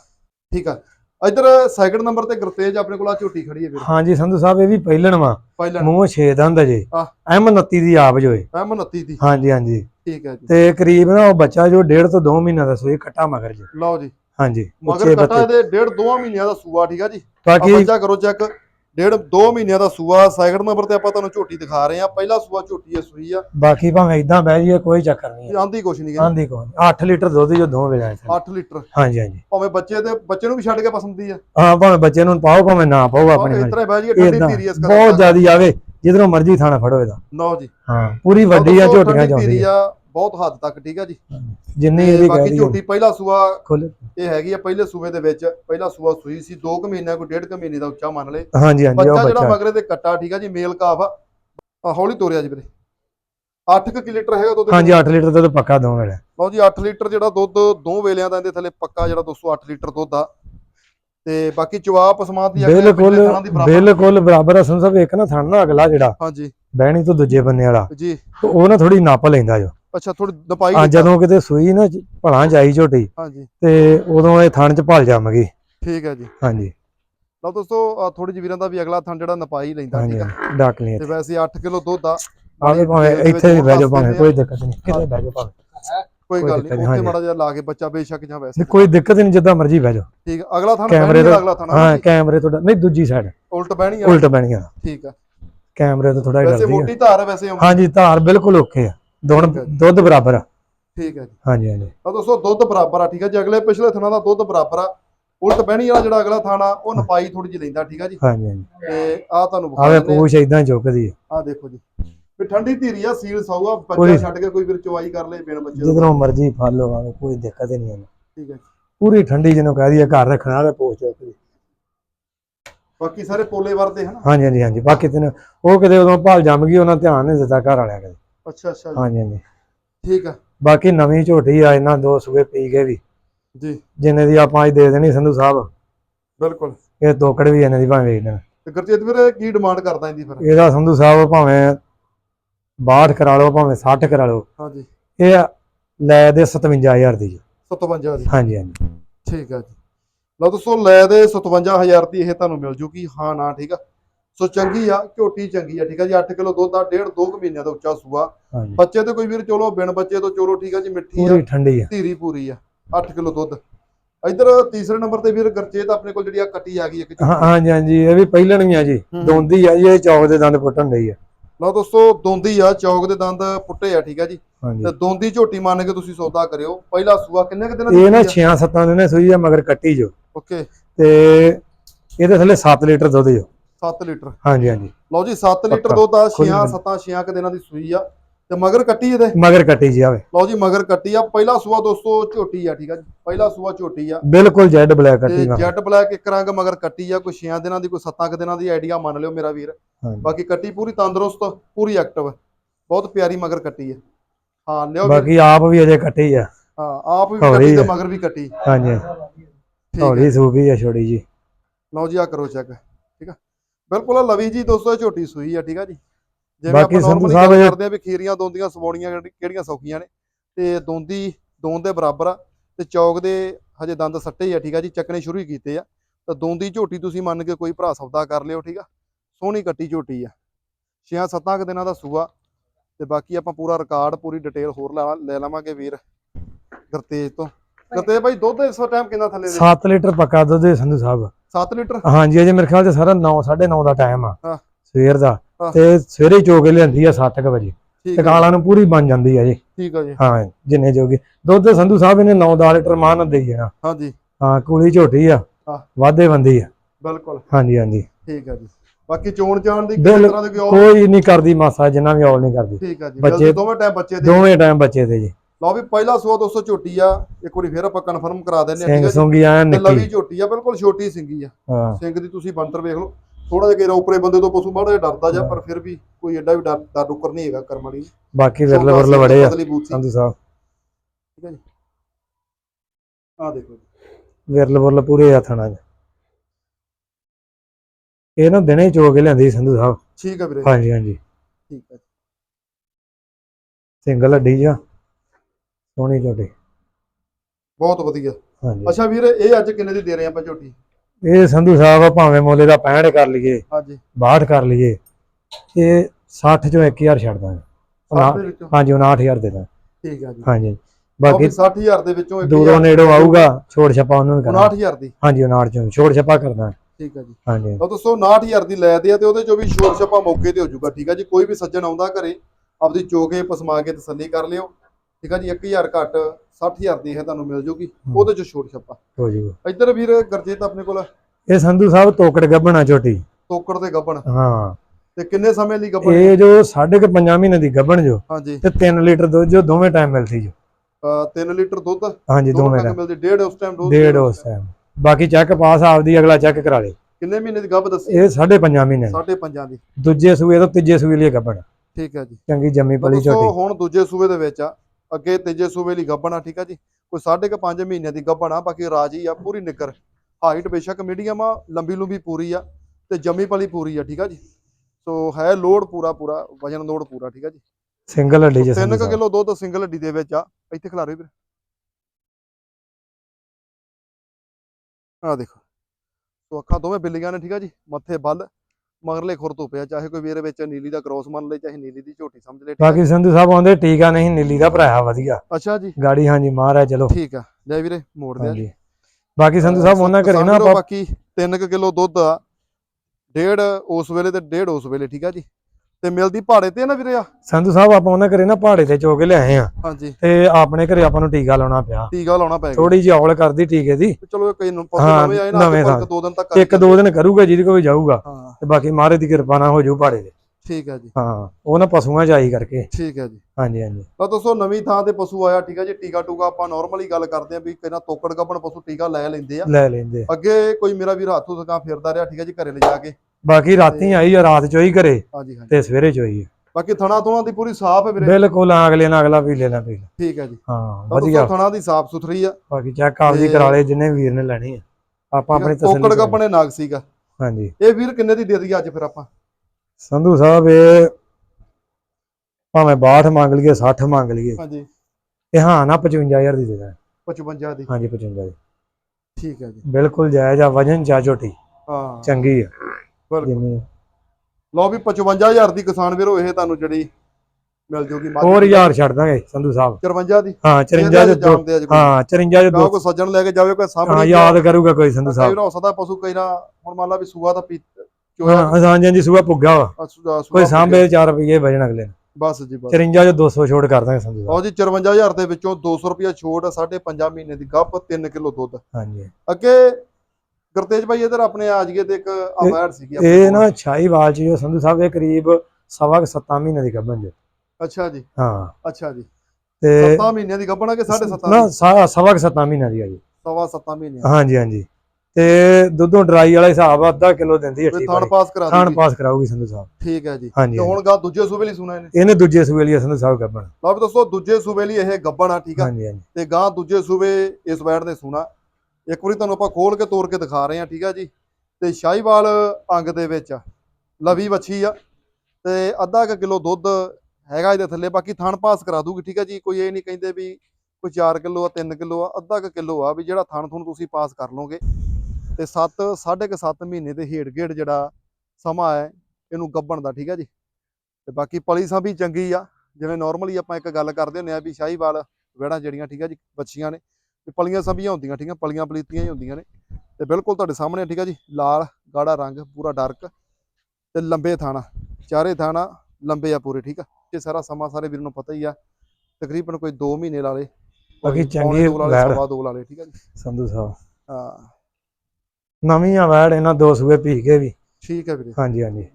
ਠੀਕ ਆ। ਇਧਰ ਸੈਕਿੰਡ ਨੰਬਰ ਤੇ ਗੁਰਤੇਜ ਆਪਣੇ ਕੋਲ ਆ ਝੋਟੀ ਖੜੀ ਹੈ ਵੀਰ। ਹਾਂਜੀ ਸੰਧੂ ਸਾਹਿਬ ਇਹ ਵੀ ਪਹਿਲਣ ਵਾ। ਮੂੰਹ ਛੇ ਦੰਦ ਜੇ। ਐਮ 29 ਦੀ ਆਪ ਜੋਏ ਐਮ 29 ਦੀ। ਹਾਂਜੀ ਹਾਂਜੀ। ਠੀਕ ਹੈ ਜੀ। ਤੇ ਕਰੀਬ ਨਾ ਉਹ ਬੱਚਾ ਜੋ ਡੇਢ ਤੋਂ 2 ਮਹੀਨਾ ਦਾ ਸੋਈ ਕੱਟਾ ਮਗਰ ਜੇ। ਲਓ ਜੀ। ਹਾਂਜੀ ਮਗਰ ਕਟਾ ਬੱਤੇ ਇਹਦੇ ਡੇਢ ਦੋ ਮਹੀਨਿਆਂ ਦਾ ਸੂਆ ਠੀਕ ਆ ਜੀ? ਬਾਕੀ ਬੱਚਾ ਕਰੋ ਚੈੱਕ ਡੇਢ ਦੋ ਮਹੀਨਿਆਂ ਦਾ ਸੂਆ ਸੈਕਿੰਡ ਨੰਬਰ ਤੇ ਆਪਾਂ ਤੁਹਾਨੂੰ ਝੋਟੀ ਦਿਖਾ ਰਹੇ ਆ ਪਹਿਲਾ ਸੂਆ ਝੋਟੀ ਹੈ ਸੂਈ ਆ। ਬਾਕੀ ਭਾਵੇਂ ਇਦਾਂ ਬਹਿ ਜਾਈਏ ਕੋਈ ਚੱਕਰ ਨਹੀਂ ਆਂਦੀ ਕੁਛ ਨਹੀਂ ਆਂਦੀ ਕੋਈ 8 ਲੀਟਰ ਦੁੱਧ ਜੋ ਦੋ ਵੇਲੇ 8 ਲੀਟਰ। ਹਾਂਜੀ ਹਾਂਜੀ। ਭਾਵੇਂ ਬੱਚੇ ਦੇ ਬੱਚੇ ਨੂੰ ਵੀ ਛੱਡ ਕੇ ਪਸੰਦੀ ਆ। ਹਾਂ ਭਾਵੇਂ ਬੱਚੇ ਨੂੰ ਪਾਓ ਭਾਵੇਂ ਨਾ ਪਾਓ ਆਪਣੇ ਇਸ ਤਰ੍ਹਾਂ ਬਹਿ ਜੀ ਠੰਡੀ ਧੀਰੀ ਇਸ ਬਹੁਤ ਜ਼ਿਆਦੀ ਆਵੇ ਜਿੱਧਰੋਂ ਮਰਜ਼ੀ ਥਾਣਾ ਫੜੋ ਇਹਦਾ। ਲਓ ਜੀ। ਹਾਂ ਪੂਰੀ ਵੱਡੀ ਆ ਝੋਟੀਆਂ ਆ। ਆ। ਬਹੁਤ ਹੱਦ ਤੱਕ ਠੀਕ ਆ ਜੀ। ਜਿੰਨੀ ਤੇ ਇਹਦੀ ਬਾਕੀ ਦੀ ਝੋਟੀ ਪਹਿਲਾ ਸੂਆ ਇਹ ਹੈਗੀ ਆ ਪਹਿਲੇ ਸੂਬੇ ਦੇ ਵਿੱਚ। ਪਹਿਲਾ ਸੂਆ ਸੂਈ ਸੀ 2 ਕੁ ਮਹੀਨਿਆਂ ਕੋਈ ਡੇਢ ਕੁ ਮਹੀਨੇ ਦਾ ਉੱਚਾ ਮੰਨ ਲਏ ਹਾਂਜੀ ਹਾਂਜੀ ਬੱਚਾ ਜਿਹੜਾ ਮਗਰੇ ਤੇ ਕੱਟਾ ਠੀਕ ਆ ਜੀ ਮੇਲ ਕਾਫ ਆ। ਹੌਲੀ ਤੋਰਿਆ ਜੀ ਵੀਰੇ। 8 ਕੁ ਲੀਟਰ ਹੈਗਾ ਦੁੱਧ ਹਾਂਜੀ 8 ਲੀਟਰ ਦੁੱਧ ਪੱਕਾ ਦੋ ਵੇਲੇ। ਲਓ ਜੀ 8 ਲੀਟਰ ਜਿਹੜਾ ਦੁੱਧ ਦੋ ਵੇਲਿਆਂ ਦਾ ਇਹਦੇ ਥੱਲੇ ਪੱਕਾ ਜਿਹੜਾ 208 ਲੀਟਰ ਦੁੱਧ ਆ। ਤੇ ਬਾਕੀ ਚਵਾ ਪਸਮਾਨ ਦੀ ਬਿਲਕੁਲ ਦੀ ਬਿਲਕੁਲ ਬਰਾਬਰ ਆ ਸੰਸਬ ਇੱਕ ਨਾ ਥਣ ਨਾ ਅਗਲਾ ਜਿਹੜਾ ਹਾਂਜੀ। ਬਹਿਣੀ ਤੋਂ ਦੂਜੇ ਬੰਨੇ ਵਾਲਾ। ਜੀ। ਤੇ ਉਹ ਨਾ ਥੋੜੀ ਨੱਪ ਲੈਂਦਾ ਜੋ। ਅੱਛਾ ਥੋੜੀ ਆ ਦਿੱਤਾ। ਜਦੋਂ ਕਿਤੇ ਸੂਈ ਨਾ ਭਲਾਂ ਜਾਈ ਝੋਟੀ ਹਾਂਜੀ। ਤੇ ਉਦੋਂ ਇਹ ਥਣ ਚ ਭਲ ਜੰਮ ਗਈ ਠੀਕ ਹੈ ਜੀ। ਹਾਂਜੀ। ਲਓ ਦੋਸਤੋ ਥੋੜੀ ਜਿਹੀ ਵੀਰਾਂ ਦਾ ਵੀ ਅਗਲਾ ਥਣ ਜਿਹੜਾ ਨਪਾਈ ਲੈਂਦਾ ਠੀਕ ਆ? ਡੱਕ ਲਈ ਤੇ ਵੈਸੇ 8 ਕਿਲੋ ਦੁੱਧ ਆ। ਆਵੇ ਭਾਵੇਂ ਇੱਥੇ ਵੀ ਬਹਿ ਭਾਵੇਂ ਕੋਈ ਦਿੱਕਤ ਨਹੀਂ ਕਿਤੇ ਬਹਿ ਭਾਵੇਂ। ਕੋਈ ਗੱਲ ਨਹੀਂ ਨਹੀਂ, ਉੱਥੇ। ਮਾੜਾ ਜਿਹਾ ਲਾ ਕੇ ਬੱਚਾ ਬੇਸ਼ੱਕ ਜਾਂ ਵੈਸੇ। ਨਹੀਂ ਕੋਈ ਦਿੱਕਤ ਨਹੀਂ ਜਿੱਦਾਂ ਮਰਜ਼ੀ ਬਹਿ ਜਾਓ। ਠੀਕ ਆ, ਅਗਲਾ ਥਣ ਕੈਮਰੇ ਬਹਿਣੀ ਅਗਲਾ ਥਣ ਹਾਂ ਕੈਮਰੇ ਤੋਂ ਨਹੀਂ ਦੂਜੀ ਸਾਈਡ ਉਲਟ ਬਹਿਣੀ ਆ ਉਲਟ ਬਹਿਣੀਆਂ। ਠੀਕ ਆ। ਕੈਮਰੇ ਤੋਂ ਥੋੜਾ ਵੈਸੇ ਡਰਦੀ ਆ। ਮੋਟੀ ਧਾਰ ਆ ਵੈਸੇ। ਹਾਂਜੀ ਧਾਰ ਬਿਲਕੁਲ ਓਕੇ ਆ। ਹੈ ਜੀ। ਦੁੱਧ ਬਰਾਬਰ ਆ। ਠੀਕ ਹੈ ਜੀ। ਹਾਂਜੀ ਹਾਂਜੀ। ਤਾਂ ਦੋਸਤੋ ਦੁੱਧ ਬਰਾਬਰ ਆ ਠੀਕ ਆ ਜੀ। ਅਗਲੇ ਪਿਛਲੇ ਥਣਾ ਦਾ ਦੁੱਧ ਬਰਾਬਰ ਆ। ਉਲਟ ਬਹਿਣੀ ਵਾਲਾ ਜਿਹੜਾ ਅਗਲਾ ਥਾਣਾ ਉਹ ਨਪਾਈ ਥੋੜੀ ਜਿਹੀ ਲੈਂਦਾ ਠੀਕ ਆ ਜੀ। ਹਾਂਜੀ ਹਾਂਜੀ। ਤੇ ਆ ਤੁਹਾਨੂੰ ਵਿਖਾ ਆਵੇ ਦਿੰਦੇ ਪੂਛ ਇਦਾਂ ਚੁੱਕਦੀ ਆ। ਆ ਦੇਖੋ ਜੀ। ਵੀ ਠੰਡੀ ਧੀਰੀ ਆ ਸੀਲ ਆ ਬੱਚਾ ਪੂਰੀ- ਛੱਡ ਕੇ ਕੋਈ ਵੀਰ ਚਵਾਈ ਕਰ ਲੇ ਬਿਨ ਬੱਚੇ ਤੋਂ। ਜਿੱਧਰੋਂ ਮਰਜ਼ੀ ਫੜ ਲਓ ਆਵੇ ਕੋਈ ਦਿੱਕਤ ਹੀ ਨਹੀਂ ਹੈ ਠੀਕ ਹੈ ਜੀ। ਪੂਰੀ ਠੰਡੀ ਜਿਹਨੂੰ ਕਹਿ ਦਈਏ ਘਰ ਰੱਖਣਾ ਤੇ ਪੂਛ ਚੁੱਕਦੀ। ਬਾਕੀ ਸਾਰੇ ਪੋਲੇ ਵਰਦੇ ਹਨ? ਹਾਂਜੀ ਹਾਂਜੀ ਹਾਂਜੀ। ਬਾਕੀ ਤੈਨੂੰ ਉਹ ਕਿਤੇ ਉਦੋਂ ਭਾਲ ਜੰਮ ਗਈ ਉਹਨਾਂ ਧਿਆਨ ਨਹੀਂ ਦਿੱਤਾ ਘਰ ਵਾਲਿਆਂ ਕਦੇ ਅੱਛਾ ਅੱਛਾ ਜੀ। ਹਾਂਜੀ ਹਾਂਜੀ। ਠੀਕ ਆ। ਬਾਕੀ ਨਵੀਂ ਝੋਟੀ ਆ ਇਹਨਾਂ ਦੋ ਸੂਏ ਪੀ ਕੇ ਵੀ। ਜੀ। ਜਿੰਨੇ ਦੀ ਆਪਾਂ ਅੱਜ ਦੇ ਦੇਣੀ ਸੰਧੂ ਸਾਹਿਬ। ਬਿਲਕੁਲ। ਇਹ ਤੋਕੜ ਵੀ ਇਹਨਾਂ ਦੀ ਭਾਵੇਂ ਵੇਚ ਦੇਣ। ਤੇ ਗੁਰਜੀਤ ਵੀਰ ਕੀ ਡਿਮਾਂਡ ਕਰਦਾ ਇਹਦੀ ਫਿਰ? ਇਹਦਾ ਸੰਧੂ ਸਾਹਿਬ ਭਾਵੇਂ 62 ਕਰਾ ਲਓ ਭਾਵੇਂ 60 ਕਰਾ ਲਓ। ਹਾਂਜੀ। ਇਹ ਲੈ ਦੇ 57000 ਦੀ। ਜੀ। 57 ਦੀ ਹਾਂਜੀ ਹਾਂਜੀ। ਠੀਕ ਆ ਜੀ। ਲਓ ਦੋਸਤੋ ਲੈ ਦੇ 57000 ਦੀ ਇਹ ਤੁਹਾਨੂੰ ਮਿਲ ਜੂਗੀ। ਹਾਂ ਨਾ ਠੀਕ ਆ। ਸੋ ਚੰਗੀ ਆ ਝੋਟੀ ਚੰਗੀ ਆ ਠੀਕ ਆ ਜੀ? 8 ਕਿਲੋ ਦੁੱਧ ਆ ਡੇਢ 2 ਮਹੀਨਿਆਂ ਦਾ ਉੱਚਾ ਸੂਆ। ਹਾਂਜੀ। ਬੱਚੇ ਤੇ ਕੋਈ ਵੀਰ ਚਲੋ ਬਿਨ ਬੱਚੇ ਤੋਂ ਚਲੋ ਠੀਕ ਆ ਜੀ ਮਿੱਠੀ ਆ। ਪੂਰੀ ਠੰਡੀ ਆ। ਧੀਰੀ ਪੂਰੀ ਆ 8 ਕਿਲੋ ਦੁੱਧ। ਇਧਰ ਤੀਸਰੇ ਨੰਬਰ ਤੇ ਵੀਰ ਗਰਚੇਤ ਆਪਣੇ ਕੋਲ ਜਿਹੜੀ ਆ ਕੱਟੀ ਆ ਗਈ ਇੱਕ ਹਾਂ- ਹਾਂਜੀ ਹਾਂਜੀ ਇਹ ਵੀ ਪਹਿਲਣ ਵੀ ਆ ਜੀ। ਦੋਂਦੀ ਆ ਜੀ ਇਹ ਚੌਕ ਦੇ ਦੰਦ ਪੁੱਟਣ ਲਈ ਆ। ਲਓ ਦੋਸਤੋ ਦੋਂਦੀ ਆ ਚੌਕ ਦੇ ਦੰਦ ਪੁੱਟੇ ਆ ਠੀਕ ਆ ਜੀ। ਤੇ ਦੋਂਦੀ ਝੋਟੀ ਮੰਨ ਕੇ ਤੁਸੀਂ ਸੌਦਾ ਕਰਿਓ। ਪਹਿਲਾ ਸੂਆ ਕਿੰਨੇ ਕੁ ਦਿਨਾਂ ਇਹ ਨਾ ਸੂਈ 6-7 ਦਿਨੇ ਸੂਈ ਆ ਮਗਰ ਕੱਟੀ ਜੋ? ਓਕੇ। ਤੇ ਇਹਦੇ ਥੱਲੇ 7 ਲੀਟਰ ਦੁੱਧ ਜੋ। 7 ਲੀਟਰ। ਹਾਂਜੀ ਹਾਂਜੀ। ਲਓ ਜੀ 7 ਲੀਟਰ ਆ ਖੁੱਲੀ 6 ਦੁੱਧ। 7 6 ਕ ਦਿਨਾਂ ਦੀ ਸੂਈ ਆ। ਤੇ ਮਗਰ ਕੱਟੀ ਇਹਦੇ? ਮਗਰ ਕੱਟੀ ਜੀ ਆਵੇ। ਲਓ ਜੀ ਮਗਰ ਕੱਟੀ ਆ। ਪਹਿਲਾ ਸੂਆ ਦੋਸਤੋ ਝੋਟੀ ਆ ਠੀਕ ਆ ਜੀ। ਪਹਿਲਾ ਸੂਆ ਝੋਟੀ ਆ। ਬਿਲਕੁਲ ਜੈਡ ਬਲੈਕ ਤੇ ਕੱਟੀ ਮਗਰ ਜੈਟ ਬਲੈਕ ਇੱਕ ਰੰਗ ਮਗਰ ਕੱਟੀ ਆ। ਕੋਈ 6 ਦਿਨਾਂ ਦੀ ਕੋਈ 7 ਕ ਦਿਨਾਂ ਦੀ ਆਈਡੀਆ ਮੰਨ ਲਿਓ ਮੇਰਾ ਵੀਰ। ਬਾਕੀ ਕੱਟੀ ਪੂਰੀ ਤੰਦਰੁਸਤ ਪੂਰੀ ਐਕਟਿਵ। ਬਹੁਤ ਪਿਆਰੀ ਮਗਰ ਕੱਟੀ ਆ। ਹਾਂ ਲਿਓ। ਬਾਕੀ ਆਪ ਵੀ ਅਜੇ ਕੱਟੀ ਆ। ਹਾਂ ਆਪ ਵੀ ਕੱਟੀ ਤੇ ਆ। ਮਗਰ ਵੀ ਕੱਟੀ। ਹਾਂਜੀ। ਹੌਲੀ ਸੂਬੀ ਆ ਛੋੜੀ ਜੀ। ਲਓ ਜੀ ਆ ਕਰੋ ਚੈੱਕ ਆ ਬਿਲਕੁਲ ਆ ਲਵੀ ਜੀ ਦੋਸਤੋ ਇਹ ਝੋਟੀ ਸੂਈ ਆ ਠੀਕ ਆ ਜੀ। ਜਿਵੇਂ ਬਾਕੀ ਆਪਾਂ ਸੰਧੂ ਨਾਰਮਲੀ ਸਾਹਿਬ ਗੱਲ ਇਹ- ਕਰਦੇ ਆ ਵੀ ਖੀਰੀਆਂ ਦੋਂਦੀਆਂ ਸਵਾਉਣੀਆਂ ਕਿਹੜੀ- ਕਿਹੜੀਆਂ ਸੌਖੀਆਂ ਨੇ। ਤੇ ਦੋਂਦੀ ਦੋਨ ਦੇ ਬਰਾਬਰ ਆ। ਤੇ ਚੌਕ ਦੇ ਹਜੇ ਦੰਦ ਸੱਟੇ ਹੀ ਆ ਠੀਕ ਆ ਜੀ ਚੱਕਣੇ ਸ਼ੁਰੂ ਹੀ ਕੀਤੇ ਆ। ਤਾਂ ਦੋਂਦੀ ਝੋਟੀ ਤੁਸੀਂ ਮੰਨ ਕੇ ਕੋਈ ਭਰਾ ਸੌਦਾ ਕਰ ਲਿਓ ਠੀਕ ਆ। ਸੋਹਣੀ ਕੱਟੀ ਝੋਟੀ ਆ। ਛੇਆਂ ਸੱਤਾਂ ਕੁ ਦਿਨਾਂ ਦਾ ਸੂਆ। ਤੇ ਬਾਕੀ ਆਪਾਂ ਪੂਰਾ ਰਿਕਾਰਡ ਪੂਰੀ ਡਿਟੇਲ ਹੋਰ ਲੈ ਲੈ ਲਵਾਂਗੇ ਵੀਰ ਗਰਤੇਜ ਤੋਂ। ਗਰਤੇਜ ਭਾਈ ਦੁੱਧ ਇਸ ਟਾਈਮ ਕਿੰਨਾ ਥੱਲੇ ਦੇ? 7 ਲੀਟਰ ਪੱਕਾ ਦੁੱਧ ਹੈ ਸੰਧੂ ਸਾਹਿਬ। 7 ਲੀਟਰ? ਹਾਂਜੀ ਅਜੇ ਮੇਰੇ ਖਿਆਲ ਤੇ ਸਾਰਾ 9 9:30 ਦਾ ਟਾਈਮ ਆ। ਹਾਂ। ਸਵੇਰ ਦਾ। ਤੇ ਸਵੇਰੇ ਚੋਕੇ ਲਿਆਂਦੀ ਆ 7 ਵਜੇ। ਠੀਕ ਤੇ ਆ ਕਾਲਾਂ ਨੂੰ ਪੂਰੀ ਬਣ ਜਾਂਦੀ ਆ ਜੀ। ਠੀਕ ਆ ਜੀ। ਹਾਂ ਜਿੰਨੇ ਜੋਗੇ ਦੁੱਧ ਸੰਧੂ ਸਾਹਿਬ ਇਹਨੇ 9-10 ਲੀਟਰ ਮਾਂ ਨਾਲ ਦੇਈ ਜਾਣਾ ਹਾਂਜੀ। ਹਾਂ ਕੁਲੀ ਝੋਟੀ ਆ। ਵਾਧੇ ਬੰਦੀ ਆ। ਬਿਲਕੁਲ। ਹਾਂਜੀ ਹਾਂਜੀ। ਠੀਕ ਆ ਜੀ। ਬਾਕੀ ਚੋਣ ਚਾਣ ਦੀ ਕਿਸੇ ਤਰ੍ਹਾਂ ਦੀ ਕੋਈ ਨਹੀਂ ਕਰਦੀ ਮਾਸਾ ਜਿੰਨਾ ਵੀ ਔਲ ਨਹੀਂ ਕਰਦੀ। ਠੀਕ ਆ ਜੀ। ਬੱਚੇ- ਦੋਵੇਂ ਟਾਈਮ ਬੱਚੇ ਦੇ ਦੋਵੇਂ ਟਾਈਮ ਬੱਚੇ ਤੇ ਜੀ। ਲਓ ਵੀ ਪਹਿਲਾ ਸੂਆ ਦੋਸਤੋ ਝੋਟੀ ਆ ਇੱਕ ਵਾਰੀ ਫੇਰ ਆਪਾਂ ਕਨਫਰਮ ਕਰਾ ਦਿੰਨੇ ਆ ਸਿੰਘ ਠੀਕ ਆ ਜੀ? ਸੁੰਗੀ ਆ ਤੇ ਲਵੀ ਨਿੱਕੀ ਝੋਟੀ ਆ ਬਿਲਕੁਲ ਛੋਟੀ ਸਿੰਗੀ ਆ। ਹਾਂ। ਸਿੰਘ ਦੀ ਤੁਸੀਂ ਬੰਤਰ ਵੇਖ ਲਓ। ਥੋੜਾ ਜਿਹਾ ਕਿਰਾ ਉਪਰੇ ਬੰਦੇ ਤੋਂ ਪਸ਼ੂ ਮਾੜਾ ਜਿਹਾ ਡਰਦਾ ਜਾ ਪਰ ਫਿਰ ਵੀ ਕੋਈ ਐਡਾ ਵੀ ਡਰ ਡਰ ਡੁੱਕਰ ਨਹੀਂ ਹੈਗਾ ਕਰਮ ਵਾਲੀ ਬਾਕੀ ਵਿਰਲ ਵਿਰਲ ਬੜੇ ਆ। ਸੰਧੂ ਸਾਹਿਬ। ਠੀਕ ਆ ਜੀ। ਆ ਦੇਖੋ ਜੀ। ਵਿਰਲ ਵਿਰਲ ਪੂਰੇ ਹੱਥਾਂ ਚ ਇਹ ਨਾ ਦਿਨੇ ਚੋ ਕੇ ਲਿਆਂਦੀ ਸੰਧੂ ਸਾਹਿਬ। ਠੀਕ ਆ ਵੀਰੇ। ਹਾਂਜੀ ਹਾਂਜੀ। ਠੀਕ ਆ ਜੀ। ਸਿੰਗਲ ਹੱਡੀ ਜਾ ਸੋਹਣੀ ਝੋਟੀ। ਬਹੁਤ ਵਧੀਆ। ਹਾਂਜੀ। ਅੱਛਾ ਵੀਰ ਇਹ ਅੱਜ ਕਿੰਨੇ ਦੀ ਦੇ ਰਹੇ ਆਪਾਂ ਝੋਟੀ? ਇਹ ਸੰਧੂ ਸਾਹਿਬ ਭਾਵੇਂ ਮੁੱਲੇ ਦਾ 65 ਕਰ ਲਈਏ ਹਾਂਜੀ। 62 ਕਰ ਲਈਏ ਇਹ 60 ਚੋਂ 1000 ਛੱਡ ਦਾਂਗੇ। 60 ਦੇ ਵਿੱਚੋਂ? ਹਾਂਜੀ 59000 ਦੇ ਦਾਂ ਠੀਕ ਆ ਜੀ। ਹਾਂਜੀ। ਬਾਕੀ ਬਾਕੀ 60000 ਦੇ ਵਿੱਚੋਂ ਦੂਰੋਂ ਨੇੜੋਂ ਆਊਗਾ ਛੋੜ ਛਪਾ ਉਹਨੂੰ ਵੀ ਕਰਾਂ 59000 ਦੀ? ਹਾਂਜੀ 59 ਚੋਂ ਛੋੜ ਛਪਾ ਕਰਦਾ ਠੀਕ ਆ ਜੀ। ਹਾਂਜੀ। ਲਓ ਦੋਸਤੋ 69000 ਦੀ ਲੈ ਦੇ ਆ ਤੇ ਉਹਦੇ ਚੋਂ ਵੀ ਸ਼ੋਰ ਛਪਾ ਮੌਕੇ ਤੇ ਹੋ ਜਾਊਗਾ ਠੀਕ ਆ ਜੀ? ਕੋਈ ਵੀ ਸੱਜਣ ਆਉਂਦਾ ਘਰੇ ਆਪਦੀ ਚੋਕੇ ਪਸਮਾ ਕੇ ਤਸੱਲੀ ਕਰ ਲਿਓ। ਠੀਕ ਆ ਜੀ 1000 ਘੱਟ 60000 ਦੀ ਇਹ ਤੁਹਾਨੂੰ ਮਿਲ ਜੂਗੀ। ਉਹਦੇ ਚ ਛੋਟ ਛਪਾ। ਹੋ ਜੂਗਾ। ਇੱਧਰ ਵੀਰ ਗਰਜੀਤ ਆਪਣੇ ਕੋਲ? ਇਹ ਸੰਧੂ ਸਾਹਿਬ ਤੋਕੜ ਗੱਬਣਾ ਝੋਟੀ ਤੋਕੜ ਦੇ ਗੱਬਣ ਹਾਂ। ਤੇ ਕਿੰਨੇ ਸਮੇਂ ਲਈ ਗੱਬਣ ਇਹ ਜੋ ਸਾਢੇ ਕੁ ਪੰਜਾਂ ਮਹੀਨੇ ਦੀ ਗੱਬਣ ਜੋ ਹਾਂਜੀ। ਤੇ 3 ਲੀਟਰ ਦੁੱਧ ਜੋ ਦੋਵੇਂ ਟਾਈਮ ਮਿਲਦੀ ਜੋ। 3 ਲੀਟਰ ਦੁੱਧ? ਹਾਂਜੀ ਦੋਵੇਂ ਟਾਈਮ ਮਿਲਦੀ ਡੇਢ ਉਸ ਟਾਈਮ ਡੋਜ਼ ਡੇਢ ਉਸ ਟਾਈਮ ਬਾਕੀ ਚੈੱਕ ਪਾਸ ਆਪਦੀ ਅਗਲਾ ਚੈੱਕ ਕਰਾ ਲੇ। ਕਿੰਨੇ ਮਹੀਨੇ ਦੀ ਗੱਬ ਦੱਸੀ? ਇਹ ਸਾਢੇ ਪੰਜਾਂ ਮਹੀਨੇ ਦੀ। ਸਾਢੇ ਪੰਜਾਂ ਦੀ। ਦੂਜੇ ਸੂਏ ਤੋਂ ਤੀਜੇ ਸੂਏ ਲਈ ਗੱਬਣ ਠੀਕ ਹੈ ਜੀ। ਚੰਗੀ ਜੰਮੀ ਪਲੀ ਝੋਟੀ ਹੁਣ ਦੂਜੇ ਸੂਬੇ ਦੇ ਵਿੱਚ ਆ। ਅੱਗੇ ਤੀਜੇ ਸੂਬੇ ਲਈ ਗੱਬਣ ਠੀਕ ਆ ਜੀ? ਕੋਈ ਸਾਢੇ ਕੁ ਪੰਜ ਮਹੀਨਿਆਂ ਦੀ ਗੱਬਣ ਬਾਕੀ ਰਾਜੀ ਆ ਪੂਰੀ ਨਿੱਕਰ। ਹਾਈਟ ਬੇਸ਼ੱਕ ਮੀਡੀਅਮ ਆ ਲੰਬੀ ਲੰਬੀ ਪੂਰੀ ਆ ਤੇ ਜੰਮੀ ਪਲੀ ਪੂਰੀ ਆ ਠੀਕ ਆ ਜੀ? ਸੋ ਹੈ ਲੋਡ ਪੂਰਾ ਪੂਰਾ ਵਜਨ ਲੋਡ ਪੂਰਾ ਠੀਕ ਆ ਜੀ? ਸਿੰਗਲ ਹੱਡੀ ਚ 3 ਸੰਧੂ ਸਾਹਿਬ ਕਿਲੋ ਦੁੱਧ ਸਿੰਗਲ ਹੱਡੀ ਦੇ ਵਿੱਚ ਆ। ਇੱਥੇ ਖਿਲਾਰੇ ਵੀਰ। ਆ ਦੇਖੋ। ਸੋ ਅੱਖਾਂ ਦੋਵੇਂ ਬਿੱਲੀਆਂ ਨੇ ਠੀਕ ਆ ਜੀ? ਮੱਥੇ ਬੱਲ। ਮਗਰਲੇ ਖੁਰ ਤੋਂ ਪਿਆ ਚਾਹੇ ਕੋਈ ਵੀਰ ਵਿੱਚ ਨੀਲੀ ਦਾ ਕ੍ਰੋਸ ਮੰਨ ਲੇ ਚਾਹੇ ਨੀਲੀ ਦੀ ਝੋਟੀ ਸਮਝ ਲੇ? ਬਾਕੀ ਸੰਧੂ ਸਾਹਿਬ ਆਉਂਦੇ ਟੀਕਾ ਨਹੀਂ ਨੀਲੀ ਦਾ ਭਰਾਇਆ ਵਧੀਆ। ਅੱਛਾ ਜੀ। ਗਾੜੀ ਹਾਂਜੀ ਮਹਾਰਾਜ ਚਲੋ। ਠੀਕ ਆ। ਲੈ ਵੀਰੇ ਮੋੜ ਦਿਆ। ਹਾਂਜੀ। ਬਾਕੀ ਸੰਧੂ ਸਾਹਿਬ ਉਹਨਾਂ ਘਰੇ ਨਾ ਆਪਾਂ ਬਾਕੀ 3 ਕਿਲੋ ਦੁੱਧ ਆ। ਡੇਢ ਉਸ ਵੇਲੇ ਤੇ ਡੇਢ ਉਸ ਵੇਲੇ ਠੀਕ ਆ ਜੀ? ਤੇ ਮਿਲਦੀ ਪਹਾੜੇ ਤੇ ਨਾ ਵੀਰੇ ਆ? ਸੰਧੂ ਸਾਹਿਬ ਆਪਾਂ ਉਹਨਾਂ ਘਰੇ ਨਾ ਪਹਾੜੇ ਤੇ ਚੋ ਕੇ ਲਿਆਏ ਆ। ਹਾਂਜੀ। ਤੇ ਆਪਣੇ ਘਰੇ ਆਪਾਂ ਨੂੰ ਟੀਕਾ ਲਾਉਣਾ ਪਿਆ। ਟੀਕਾ ਲਾਉਣਾ ਪੈ ਗਿਆ। ਥੋੜੀ ਜਿਹੀ ਔਲ ਕਰਦੀ ਟੀਕੇ ਦੀ। ਚਲੋ ਕਈ ਨੂੰ ਹਾਂ, ਨਵੇਂ ਆਏ ਨਾ। ਤੱਕ ਦੋ ਦਿਨ ਤੱਕ ਇੱਕ ਦੋ ਦਿਨ ਕਰੂਗਾ ਜਿਹਦੇ ਕੋਲ ਜਾਊਗਾ। ਤੇ ਬਾਕੀ ਮਹਾਰਾਜ ਦੀ ਕਿਰਪਾ ਨਾਲ ਹੋ ਜਾਊ ਪਹਾੜੇ ਦੇ। ਠੀਕ ਹੈ ਜੀ। ਹਾਂ ਉਹ ਨਾ ਪਸ਼ੂਆਂ ਆਈ ਕਰਕੇ। ਠੀਕ ਹੈ ਜੀ। ਹਾਂਜੀ ਹਾਂਜੀ। ਤਾਂ ਦੋਸਤੋ ਨਵੀਂ ਥਾਂ ਤੇ ਪਸ਼ੂ ਆਇਆ ਠੀਕ ਹੈ ਜੀ ਟੀਕਾ ਟੂਕਾ ਆਪਾਂ ਨਾਰਮਲੀ ਗੱਲ ਕਰਦੇ ਆਂ ਵੀ ਕਿਹਨਾਂ ਤੋਕੜ ਗੱਬਣ ਪਸ਼ੂ ਟੀਕਾ ਲੈ ਲੈਂਦੇ ਆ। ਲੈ ਲੈਂਦੇ ਅੱਗੇ ਕੋਈ ਮੇਰਾ ਵੀਰ ਹੱਥੋਂ ਸਕਾਂ ਫਿਰਦਾ ਰਿਹਾ ਠੀਕ ਹੈ ਜੀ ਘਰੇ ਲਿਜਾ ਕੇ। ਬਾਕੀ ਰਾਤੀ ਆਈ ਆ ਰਾਤ ਚੋਈ ਘਰੇ ਹਾਂਜੀ ਹਾਂਜੀ। ਤੇ ਸਵੇਰੇ ਚੋਈ। ਬਾਕੀ ਥਣਾ ਥੁਣਾ ਦੀ ਪੂਰੀ ਸਾਫ਼ ਹੈ ਵੀਰੇ। ਬਿਲਕੁਲ ਅਗਲੇ ਨਾਲ ਅਗਲਾ ਵੀ ਲੈ ਲੈ ਵੀ ਲੈ। ਠੀਕ ਹੈ ਜੀ। ਹਾਂ ਵਧੀਆ। ਥਣਾ ਦੀ ਸਾਫ਼ ਸੁਥਰੀ ਆ। ਬਾਕੀ ਚੈੱਕ ਆਪਦੀ ਤੇ- ਕਰਾ ਲਏ ਜਿੰਨੇ ਵੀਰ ਨੇ ਲੈਣੀ ਆ। ਆਪਾਂ ਆਪਣੀ ਤੋਕੜ ਤਸੱਲੀ ਗੱਬਣੇ ਨਾਗ ਸੀਗਾ। ਹਾਂਜੀ। ਇਹ ਵੀਰ ਕਿੰਨੇ ਦੀ ਦੇ ਦਈਏ ਅੱਜ ਫਿਰ ਆਪਾਂ? ਸੰਧੂ ਸਾਹਿਬ ਇਹ ਭਾਵੇਂ 62 ਮੰਗ ਲਈਏ 60 ਮੰਗ ਲਈਏ। ਹਾਂਜੀ। ਇਹ ਹਾਂ ਨਾ 55000 ਦੀ ਦੇ ਦਾਂ 55 ਦੀ। ਹਾਂਜੀ 55 ਦੀ। ਠੀਕ ਹੈ ਜੀ। ਬਿਲਕੁਲ ਜਾਇਜ਼ ਆ ਵਜਨ ਚਾ ਝੋਟੀ। ਹਾਂ। ਚੰਗੀ ਆ। ਬਿਲਕੁਲ। ਲਓ ਵੀ 55000 ਦੀ ਕਿਸਾਨ ਵੀਰੋ ਇਹ ਤੁਹਾਨੂੰ ਜਿਹੜੀ ਮਿਲ ਜੂਗੀ ਮੱਝ ਹੋਰ ਹਜ਼ਾਰ ਛੱਡ ਦਾਂਗੇ ਸੰਧੂ ਸਾਹਿਬ। 54 ਦੀ। ਹਾਂ 54 ਦੇ ਦੋ ਹਾਂ 54 ਦੇ ਦੋ ਕੋਈ ਸੱਜਣ ਲੈ ਕੇ ਜਾਵੇ ਕੋਈ ਹਾਂ ਸਾਹਮਣੇ ਯਾਦ ਕਰੂਗਾ ਕੋਈ ਸੰਧੂ ਸਾਹਿਬ। ਹੋ ਸਕਦਾ ਪਸ਼ੂ ਕਈ ਨਾ ਹੁਣ ਮੰਨ ਲਾ ਵੀ ਸੂਆ ਤਾਂ ਪੀ ਚੋਇਆ ਹਾਂ ਹਾਂਜੀ ਹਾਂਜੀ ਸੂਆ ਪੁੱਗਾ ਵਾ। ਕੋਈ ਸਾਂਭੇ 4 ਰੁਪਏ ਵਜਨ ਅਗਲੇ ਬਸ ਜੀ ਬਸ। 54 ਚ 200 ਛੋੜ ਕਰ ਦਾਂਗੇ ਸੰਧੂ ਸਾਹਿਬ। ਜੀ 54000 ਦੇ ਵਿੱਚੋਂ 200 ਰੁਪਿਆ ਛੋਟ ਸਾਢੇ ਪੰਜਾਂ ਮਹੀਨੇ ਦੀ ਗੱਪ 3 ਕਿਲੋ ਦੁੱਧ। ਹਾਂਜੀ। ਅੱਗੇ ਗੁਰਤੇਜ ਭਾਈ ਇਧਰ ਆਪਣੇ ਆ ਜੀਏ ਤੇ ਇੱਕ ਅਵਾਰਡ ਸੀਗੀ ਇਹ। ਨਾ ਛਾਈਵਾਲ ਚ ਜੋ ਸੰਧੂ ਸਾਹਿਬ ਇਹ ਕਰੀਬ ਸਵਾ ਕੁ ਸੱਤਾਂ ਮਹੀਨੇ ਦੀ ਗੱਭਣ ਜੋ। ਅੱਛਾ ਜੀ। ਹਾਂ। ਅੱਛਾ ਜੀ। ਤੇ 7 ਮਹੀਨਿਆਂ ਦੀ ਗੱਭਣਾ ਕਿ 7.5 ਨਾ ਸਵਾ ਕੁ ਸੱਤਾਂ ਮਹੀਨਿਆਂ ਦੀ ਆ ਜੀ। ਸਵਾ 7 ਮਹੀਨੇ ਹਾਂਜੀ ਹਾਂਜੀ। ਤੇ ਦੁੱਧੋਂ ਡਰਾਈ ਵਾਲਾ ਹਿਸਾਬ ਅੱਧਾ ਕਿਲੋ ਦਿੰਦੀ ਹੱਟੀ ਥਣ ਪਾਸ ਕਰਾ ਦੂਗੀ ਪਾਸ ਕਰਾਊਗੀ ਸੰਧੂ ਸਾਹਿਬ। ਠੀਕ ਹੈ ਜੀ। ਤੇ ਹੁਣ ਗਾ ਦੂਜੇ ਸੂਬੇ ਲਈ ਸੁਣਾ ਇਹਨੇ ਇਹਨੇ ਦੂਜੇ ਸੂਏ ਲਈ ਸੰਧੂ ਸਾਹਿਬ ਗੱਭਣ। ਲਓ ਵੀ ਦੋਸਤੋ ਦੂਜੇ ਸੂਬੇ ਲਈ ਇਹ ਗੱਬਣ ਆ ਠੀਕ ਆ? ਤੇ ਗਾਂ ਦੂਜੇ ਸੂਬੇ ਇਸ ਵੈੜ ਦੇ ਸੁਣਾ। ਇੱਕ ਵਾਰੀ ਤੁਹਾਨੂੰ ਆਪਾਂ ਖੋਲ ਕੇ ਤੋੜ ਕੇ ਦਿਖਾ ਰਹੇ ਹਾਂ ਠੀਕ ਆ ਜੀ। ਤੇ ਸ਼ਾਹੀਵਾਲ ਅੰਗ ਦੇ ਵਿੱਚ। ਲਵੀ ਵੱਛੀ ਆ। ਤੇ ਅੱਧਾ ਕਿਲੋ ਦੁੱਧ ਹੈਗਾ ਇਹਦੇ ਥੱਲੇ, ਬਾਕੀ ਥਣ ਪਾਸ ਕਰਾ ਦੂਗੀ, ਠੀਕ ਹੈ ਜੀ? ਕੋਈ ਇਹ ਨਹੀਂ ਕਹਿੰਦੇ ਵੀ ਕੋਈ 4 ਕਿਲੋ ਆ 3 ਕਿਲੋ ਆ, ਅੱਧਾ ਕੁ ਕਿਲੋ ਆ, ਵੀ ਜਿਹੜਾ ਥਣ ਥੁਣ ਤੁਸੀਂ ਪਾਸ ਕਰ ਲਓਗੇ। ਤੇ 7 ਸਾਢੇ ਕੁ 7 ਮਹੀਨੇ ਦੇ ਹੇਠ ਗੇੜ ਜਿਹੜਾ ਸਮਾਂ ਹੈ, ਇਹਨੂੰ ਗੱਬਣ ਦਾ, ਠੀਕ ਆ ਜੀ? ਤੇ ਬਾਕੀ ਪਲੀ ਸਾਂ ਵੀ ਚੰਗੀ ਆ, ਜਿਵੇਂ ਨਾਰਮਲੀ ਆਪਾਂ ਇੱਕ ਗੱਲ ਕਰਦੇ ਹੁੰਦੇ ਆ ਵੀ ਸ਼ਾਹੀਵਾਲ ਵੈੜਾਂ ਜਿਹੜੀਆਂ, ਠੀਕ ਆ ਜੀ, ਬੱਚੀਆਂ ਨੇ, ਤੇ ਪਲੀਆਂ ਸਭੀਆਂ ਹੁੰਦੀਆਂ, ਠੀਕ ਆ ਪਲੀਆਂ ਪਲੀਤੀਆਂ ਹੀ ਹੁੰਦੀਆਂ ਨੇ। ਤੇ ਬਿਲਕੁਲ ਤੁਹਾਡੇ ਸਾਹਮਣੇ ਠੀਕ ਆ ਜੀ, ਲਾਲ, ਗਾੜਾ ਰੰਗ, ਪੂਰਾ ਡਾਰਕ ਤੇ ਲੰਬੇ ਥਾਣਾ, ਚਾਰੇ ਥਾਣਾ ਲੰਬੇ ਆ ਪੂਰੇ, ਠੀਕ ਆ? ਇਹ ਸਾਰਾ ਸਮਾਂ ਸਾਰੇ ਵੀਰ ਨੂੰ ਪਤਾ ਹੀ ਆ। ਤਕਰੀਬਨ ਕੋਈ 2 ਮਹੀਨੇ ਲਾ ਲੇ। ਬਾਕੀ ਚੰਗੀ। ਸਵਾ ਦੋ ਲਾ ਲੇ ਠੀਕ ਆ ਜੀ? ਸੰਧੂ ਸਾਹਿਬ। ਹਾਂ। ਨਵੀਂ ਆ ਵੈੜ ਇਹਨਾਂ ਦੋ ਸੂਏ ਪੀ ਕੇ ਵੀ। ਠੀਕ ਹੈ ਵੀਰੇ। ਹਾਂਜੀ ਹਾਂਜੀ।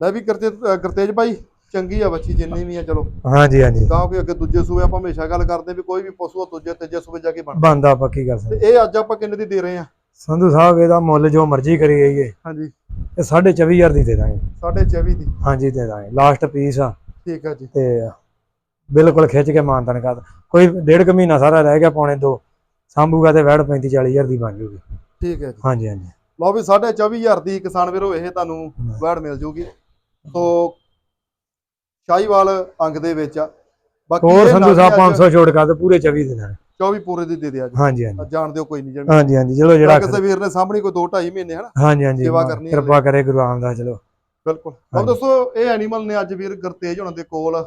ਲੈ ਵੀ ਕਰਤੇ ਗੁਰਤੇਜ ਭਾਈ ਚੰਗੀ ਆ ਬੱਚੀ ਜਿੰਨੀ ਵੀ ਆ ਚਲੋ। ਹਾਂਜੀ ਹਾਂਜੀ। ਕਿਉਂਕਿ ਅੱਗੇ ਦੂਜੇ ਸੂਬੇ ਆਪਾਂ ਹਮੇਸ਼ਾ ਗੱਲ ਕਰਦੇ ਵੀ ਕੋਈ ਵੀ ਪਸ਼ੂ ਆ ਦੂਜੇ ਤੀਜੇ ਸੂਬੇ ਜਾ ਕੇ ਬਣਦਾ। ਬੰਦਾ ਪੱਕੀ ਗੱਲ। ਤੇ ਇਹ ਅੱਜ ਆਪਾਂ ਕਿੰਨੇ ਦੀ ਦੇ ਰਹੇ ਆ? ਸੰਧੂ ਸਾਹਿਬ ਇਹਦਾ ਮੁੱਲ ਜੋ ਮਰਜ਼ੀ ਕਰੀ ਗਈਏ ਹਾਂਜੀ। ਇਹ 24500 ਦੀ ਦੇ ਦਾਂਗੇ। ਸਾਢੇ 24 ਦੀ। ਹਾਂਜੀ ਦੇ ਦਾਂਗੇ। ਲਾਸਟ ਪੀਸ ਆ। ਠੀਕ ਆ ਜੀ। ਤੇ ਬਿਲਕੁਲ ਖਿੱਚ ਕੇ ਮਾਨਤਨ ਕਰ ਕੋਈ ਡੇਢ ਕੁ ਮਹੀਨਾ ਸਾਰਾ ਰਹਿ ਗਿਆ ਪੌਣੇ ਦੋ ਸਾਂਭੂਗਾ ਤੇ ਵੈੜ 35 40000 ਦੀ ਬਣ ਜੂਗੀ। ਠੀਕ ਹੈ ਜੀ। ਹਾਂਜੀ ਹਾਂਜੀ। ਲਓ ਵੀ ਸਾਢੇ 24000 ਦੀ ਕਿਸਾਨ ਵੀਰੋ ਇਹ ਤੁਹਾਨੂੰ ਵੈੜ ਮਿਲ ਜੂਗੀ। ਸੋ ਸ਼ਾਹੀਵਾਲ ਅੰਗ ਦੇ ਵਿੱਚ ਆ। ਬਾਕੀ ਹੋਰ ਸੰਧੂ ਸਾਹਿਬ ਨਾਭੀ ਅੱਜ 500 ਛੋੜ ਕਰ ਤੇ ਪੂਰੇ 24 ਦੇ ਦਾਂਗੇ 24 ਪੂਰੇ ਦੀ ਦੇ ਦਿਆ ਜੀ। ਹਾਂਜੀ ਹਾਂਜੀ। ਅੱਜ ਜਾਣ ਦਿਓ ਕੋਈ ਨਹੀਂ ਜਿਵੇਂ ਹਾਂਜੀ ਹਾਂਜੀ ਚਲੋ ਜਿਹੜਾ ਕਿਸੇ ਵੀਰ ਨੇ ਸਾਹਮਣੇ ਕੋਈ 2 2.5 ਮਹੀਨੇ ਹਨਾ? ਹਾਂਜੀ ਹਾਂਜੀ ਸੇਵਾ ਕਰਨੀ ਹੈ ਕਿਰਪਾ ਕਰੇ ਗੁਰੂ ਰਾਮਦਾਸ ਚਲੋ। ਬਿਲਕੁਲ। ਹੁਣ ਹਾਂਜੀ। ਦੋਸਤੋ ਇਹ ਐਨੀਮਲ ਨੇ ਅੱਜ ਵੀਰ ਗੁਰਤੇਜ ਹੋਣਾ ਦੇ ਕੋਲ।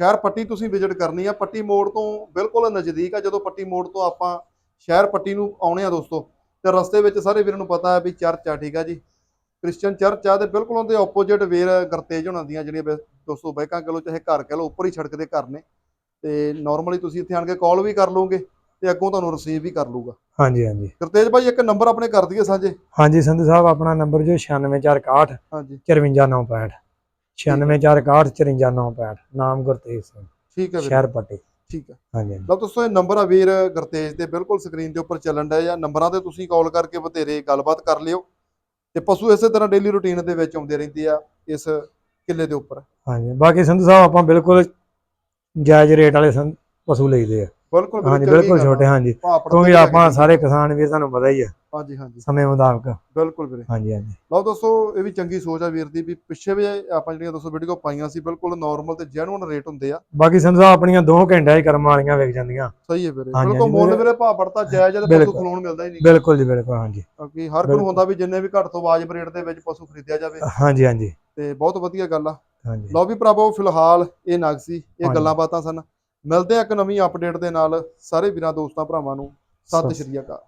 ਸ਼ਹਿਰ ਪੱਟੀ ਤੁਸੀਂ ਵਿਜ਼ਿਟ ਕਰਨੀ ਆ। ਪੱਟੀ ਮੋੜ ਤੋਂ ਬਿਲਕੁਲ ਨਜ਼ਦੀਕ ਆ। ਜਦੋਂ ਪੱਟੀ ਮੋੜ ਤੋਂ ਆਪਾਂ ਸ਼ਹਿਰ ਪੱਟੀ ਨੂੰ ਆਉਣੇ ਆ ਦੋਸਤੋ ਤੇ ਰਸਤੇ ਵਿੱਚ ਸਾਰੇ ਵੀਰਾਂ ਨੂੰ ਪਤਾ ਹੈ ਵੀ ਚਰਚ ਆ ਠੀਕ ਆ ਜੀ। ਕ੍ਰਿਸਚੀਅਨ ਚਰਚ ਆ ਤੇ ਬਿਲਕੁਲ ਉਹਦੇ ਆਪੋਜ਼ਿਟ ਵੀਰ ਗੁਰਤੇਜ ਹੋਣਾ ਦੀਆਂ ਜਿਹੜੀਆਂ ਦੋਸਤੋ ਬਾਈਕਾਂ ਕਹ ਲਓ ਚਾਹੇ ਘਰ ਕਹ ਲਓ ਉੱਪਰ ਹੀ ਸੜਕ ਦੇ ਘਰ ਨੇ। ਤੇ ਨਾਰਮਲੀ ਤੁਸੀਂ ਇੱਥੇ ਆਣ ਕੇ ਕਾਲ ਵੀ ਕਰ ਲਓਗੇ ਤੇ ਅੱਗੋਂ ਤੁਹਾਨੂੰ ਰਿਸੀਵ ਵੀ ਕਰ ਲੂਗਾ ਹਾਂਜੀ ਹਾਂਜੀ। ਗੁਰਤੇਜ ਭਾਈ ਇੱਕ ਨੰਬਰ ਆਪਣੇ ਕਰ ਦਈਏ ਸਾਂਝੇ? ਹਾਂਜੀ ਸੰਧੂ ਸਾਹਿਬ ਆਪਣਾ ਨੰਬਰ ਜੋ 96461 ਹਾਂਜੀ। 54965 96461 54965 ਨਾਮ ਗੁਰਤੇਜ ਸਿੰਘ ਠੀਕ ਹੈ ਸ਼ਹਿਰ ਪੱਟੀ। ਠੀਕ ਹੈ। ਹਾਂਜੀ ਲਓ ਦੋਸਤੋ ਇਹ ਨੰਬਰ ਆ ਵੀਰ ਗੁਰਤੇਜ ਤੇ ਬਿਲਕੁਲ ਸਕਰੀਨ ਦੇ ਉੱਪਰ ਚੱਲਣ ਡਿਆ ਜਾਂ ਨੰਬਰਾਂ ਤੇ ਤੁਸੀਂ ਕਾਲ ਕਰਕੇ ਬਥੇਰੇ ਗੱਲਬਾਤ ਕਰ ਲਿਓ। ਤੇ ਪਸ਼ੂ ਇਸੇ ਤਰ੍ਹਾਂ ਡੇਲੀ ਰੁਟੀਨ ਦੇ ਵਿੱਚ ਆਉਂਦੇ ਰਹਿੰਦੇ ਆ ਇਸ ਕਿੱਲੇ ਦੇ ਉੱਪਰ। ਹਾਂਜੀ ਬਾਕੀ ਸੰਧੂ ਸਾਹਿਬ ਆਪਾਂ ਬਿਲਕੁਲ ਜਾਇਜ਼ ਰੇਟ ਵਾਲੇ ਸੰ- ਪਸ਼ੂ ਲਈਦੇ ਆ। ਬਿਲਕੁਲ ਹਾਂਜੀ ਚੰਗੀ ਬਿਲਕੁਲ ਗੱਲ ਆ। ਛੋਟੇ ਹਾਂਜੀ। ਭਾਅ ਕਿਉਂਕਿ ਆਪਾਂ। ਸਾਰੇ ਕਿਸਾਨ ਵੀਰ ਤੁਹਾਨੂੰ ਪਤਾ ਹੀ ਆ। ਹਾਂਜੀ ਹਾਂਜੀ। ਸਮੇਂ ਮੁਤਾਬਕ। ਬਿਲਕੁਲ ਵੀਰੇ। ਹਾਂਜੀ ਹਾਂਜੀ। ਲਓ ਦੋਸਤੋ ਇਹ ਵੀ ਚੰਗੀ ਸੋਚ ਆ ਵੀਰ ਦੀ ਵੀ ਪਿੱਛੇ ਵੀ ਆਪਾਂ ਜਿਹੜੀਆਂ ਦੋਸਤੋ ਵੀਡੀਓ ਪਾਈਆਂ ਸੀ ਬਿਲਕੁਲ ਨਾਰਮਲ ਤੇ ਜੈਨੂਨ ਰੇਟ ਹੁੰਦੇ ਆ। ਬਾਕੀ ਸੰਧਾ ਆਪਣੀਆਂ 2 ਘੰਟਿਆਂ 'ਚ ਕਰਮ ਵਾਲੀਆਂ ਵਿਕ ਜਾਂਦੀਆਂ। ਸਹੀ ਹੈ ਵੀਰੇ। ਹਾਂਜੀ, ਬਿਲਕੁਲ ਹਾਂਜੀ ਮੁੱਲ ਵੀਰੇ। ਵੀਰੇ ਭਾਅ ਪੜਤਾ ਜਾਇਜ਼ ਆ ਤੇ ਪਸ਼ੂ ਬਿਲਕੁਲ। ਖਲੋਣ ਮਿਲਦਾ ਹੀ ਨਹੀਂ। ਬਿਲਕੁਲ ਜੀ ਬਿਲਕੁਲ ਹਾਂਜੀ। ਕਿਉਂਕਿ ਹਰ ਕੋਈ ਬਿਲਕੁਲ। ਹੁੰਦਾ ਵੀ ਜਿੰਨੇ ਵੀ ਘੱਟ ਤੋਂ ਵਾਜਬ ਰੇਟ ਦੇ ਵਿੱਚ ਪਸ਼ੂ ਖਰੀਦਿਆ ਜਾਵੇ। ਹਾਂਜੀ ਹਾਂਜੀ। ਤੇ ਬਹੁਤ ਵਧੀਆ ਗੱਲ ਆ। ਹਾਂਜੀ। ਲਓ ਵੀ ਭਰਾਵੋ ਫਿਲਹਾਲ ਇਹ ਨਗ ਸੀ ਇਹ। ਗੱਲਾਂ ਬਾਤਾਂ ਸਨ। ਮਿਲਦੇ ਆ ਇੱਕ ਨਵੀਂ ਅਪਡੇਟ ਦੇ ਨਾਲ। ਸਾਰੇ ਵੀਰਾਂ ਦੋਸਤਾਂ ਭਰਾਵਾਂ ਨੂੰ। ਸਤਿ ਸ਼੍ਰੀ ਅਕਾਲ।